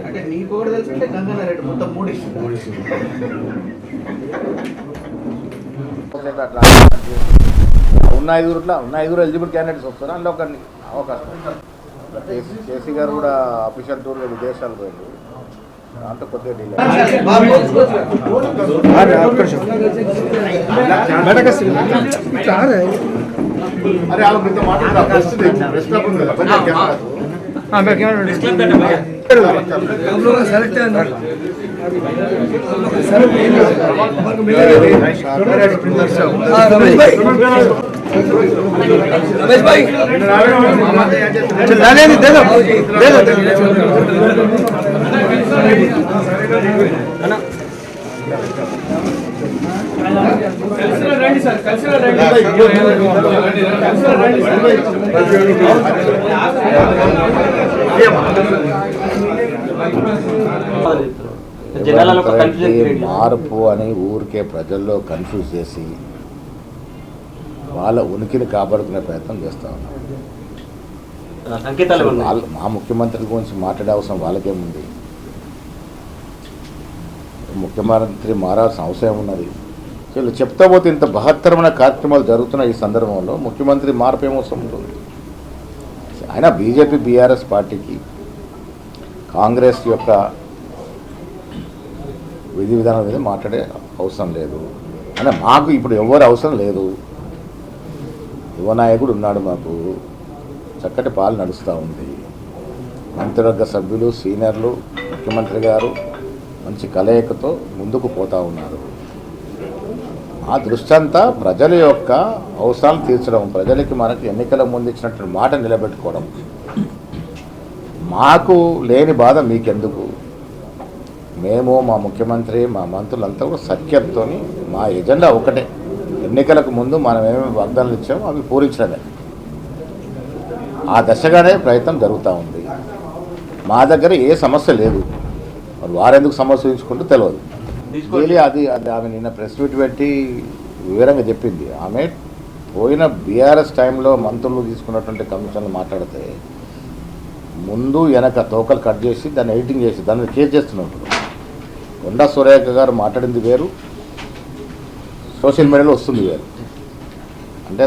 అంటే నీకు ఒకటి తెలుసుంటే గంగారెడ్డి మొత్తం మూడు అట్లా ఉన్న ఐదుగురులో ఉన్న ఐదుగురు ఎలిజిబుల్ క్యాండిడేట్స్ వస్తారు అందులో ఒకరిని అవకాశం కేసీ గారు కూడా అఫీషియల్ టూర్ విదేశాలు పోయింది దాంతో కొద్దిగా డిలే అరే వాళ్ళు మీతో మాట్లాడరా ప్రెస్ ప్రెస్ క్లబ్ ఉంది కదా కొంచెం కెమెరా रमेश भाई चल दे दे दो दे మార్పు అని ఊరికే ప్రజల్లో కన్ఫ్యూజ్ చేసి వాళ్ళ ఉనికిని కాపాడుకునే ప్రయత్నం చేస్తా ఉన్నారు. మా ముఖ్యమంత్రి గురించి మాట్లాడే అవసరం వాళ్ళకేముంది? ముఖ్యమంత్రి మారాల్సిన అవసరం ఉన్నది. వీళ్ళు చెప్తా పోతే ఇంత బహత్తరమైన కార్యక్రమాలు జరుగుతున్న ఈ సందర్భంలో ముఖ్యమంత్రి మార్పు ఏమవసరం ఉంటుంది? అయినా బీజేపీ బీఆర్ఎస్ పార్టీకి కాంగ్రెస్ యొక్క విధి విధానం మీద మాట్లాడే అవసరం లేదు. అంటే మాకు ఇప్పుడు ఎవరు అవసరం లేదు. యువనాయకుడు ఉన్నాడు మాకు. చక్కటి పాలు నడుస్తూ ఉంది. మంత్రివర్గ సభ్యులు సీనియర్లు ముఖ్యమంత్రి గారు మంచి కలయికతో ముందుకు పోతూ ఉన్నారు. ఆ దృష్టి అంతా ప్రజల యొక్క అవసరాలు తీర్చడం ప్రజలకి మనకి ఎన్నికల ముందు ఇచ్చినటువంటి మాట నిలబెట్టుకోవడం. మాకు లేని బాధ మీకెందుకు? మేము మా ముఖ్యమంత్రి మా మంత్రులంతా కూడా సఖ్యంతో మా ఎజెండా ఒకటే. ఎన్నికలకు ముందు మనం ఏమేమి వాగ్దానాలు ఇచ్చామో అవి పూరించడమే. ఆ దశగానే ప్రయత్నం జరుగుతూ ఉంది. మా దగ్గర ఏ సమస్య లేదు. మరి వారెందుకు సమస్య ఉంచుకుంటూ తెలియదు డైలీ అది అది ఆమె నిన్న ప్రెస్ మీట్ పెట్టి వివరంగా చెప్పింది. ఆమె పోయిన బీఆర్ఎస్ టైంలో మంత్రులు తీసుకున్నటువంటి కమిషన్లు మాట్లాడితే ముందు వెనక తోకలు కట్ చేసి దాన్ని ఎడిటింగ్ చేసి దాన్ని కేర్ చేస్తున్నప్పుడు కొండా సురేఖ గారు మాట్లాడింది వేరు. సోషల్ మీడియాలో వస్తుంది వేరు. అంటే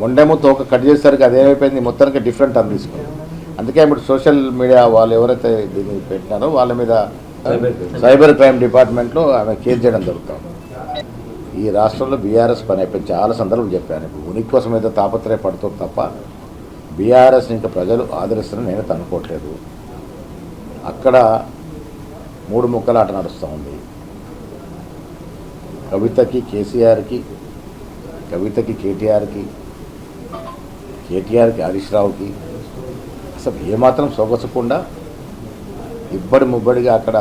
మొండేమో తోక కట్ చేసేసరికి అదేమైపోయింది? మొత్తానికి డిఫరెంట్ అని అందుకే ఇప్పుడు సోషల్ మీడియా వాళ్ళు ఎవరైతే దీన్ని పెట్టినారో వాళ్ళ మీద సైబర్ క్రైమ్. డిపార్ట్మెంట్లో ఆమె కేర్ చేయడం జరుగుతుంది. ఈ రాష్ట్రంలో బీఆర్ఎస్ పని అయిపోయింది. చాలా సందర్భాలు చెప్పాను. ఇప్పుడు ఉనికి కోసం ఏదో తాపత్రయపడుతుంది తప్ప బీఆర్ఎస్ ఇంకా ప్రజలు ఆదరిస్తారని నేను అనుకోవట్లేదు అక్కడ మూడు ముక్కల ఆట నడుస్తూ ఉంది. కవితకి కేసీఆర్కి కవితకి కేటీఆర్కి కేటీఆర్కి హరీష్ రావుకి అసలు ఏమాత్రం సొగసకుండా ఇబ్బడి ముబ్బడిగా అక్కడ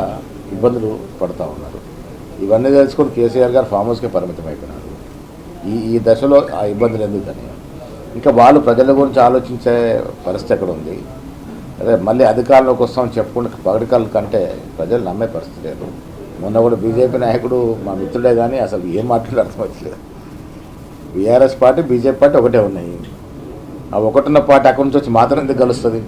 ఇబ్బందులు పడుతూ ఉన్నారు. ఇవన్నీ తెలుసుకొని కేసీఆర్ గారు ఫామ్ హౌస్కే పరిమితం అయిపోయినారు. ఈ ఈ దశలో ఆ ఇబ్బందులు ఎందుకని ఇంకా వాళ్ళు ప్రజల గురించి ఆలోచించే పరిస్థితి ఎక్కడ ఉంది? అదే మళ్ళీ అధికారంలోకి వస్తామని చెప్పుకుంటే పగడికాల కంటే ప్రజలు నమ్మే పరిస్థితి లేదు. మొన్న కూడా బీజేపీ నాయకుడు మా మిత్రుడే కానీ అసలు ఏం అర్థం వచ్చట్లేదు బీఆర్ఎస్ పార్టీ బీజేపీ పార్టీ ఒకటే ఉన్నాయి. ఆ ఒకటిన్న పాట అక్కడి నుంచి వచ్చి మాత్రం ఎందుకు కలుస్తుంది?